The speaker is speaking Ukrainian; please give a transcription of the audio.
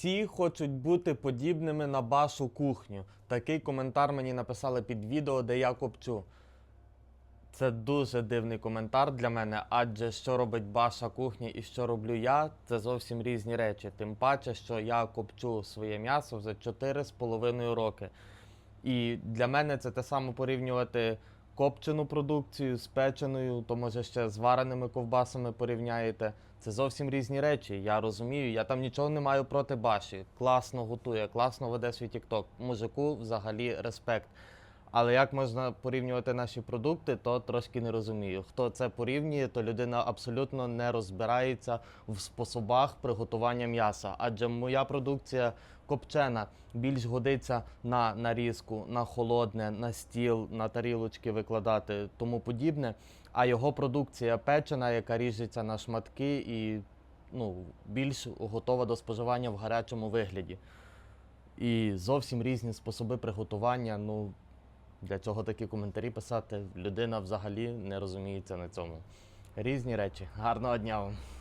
Всі хочуть бути подібними на вашу кухню. Такий коментар мені написали під відео, де я копчу. Це дуже дивний коментар для мене, адже що робить ваша кухня і що роблю я, це зовсім різні речі. Тим паче, що я копчу своє м'ясо вже 4,5 роки. І для мене це те саме порівнювати копчену продукцію з печеною, то може ще з вареними ковбасами порівняєте. Це зовсім різні речі. Я розумію, я там нічого не маю проти Баші. Класно готує, класно веде свій тікток. Мужику взагалі респект. Але як можна порівнювати наші продукти, то трошки не розумію. Хто це порівнює, то людина абсолютно не розбирається в способах приготування м'яса. Адже моя продукція копчена більш годиться на нарізку, на холодне, на стіл, на тарілочки викладати, тому подібне. А його продукція печена, яка ріжеться на шматки і ну, більш готова до споживання в гарячому вигляді. І зовсім різні способи приготування. Ну, для цього такі коментарі писати. Людина взагалі не розуміється на цьому. Різні речі. Гарного дня вам.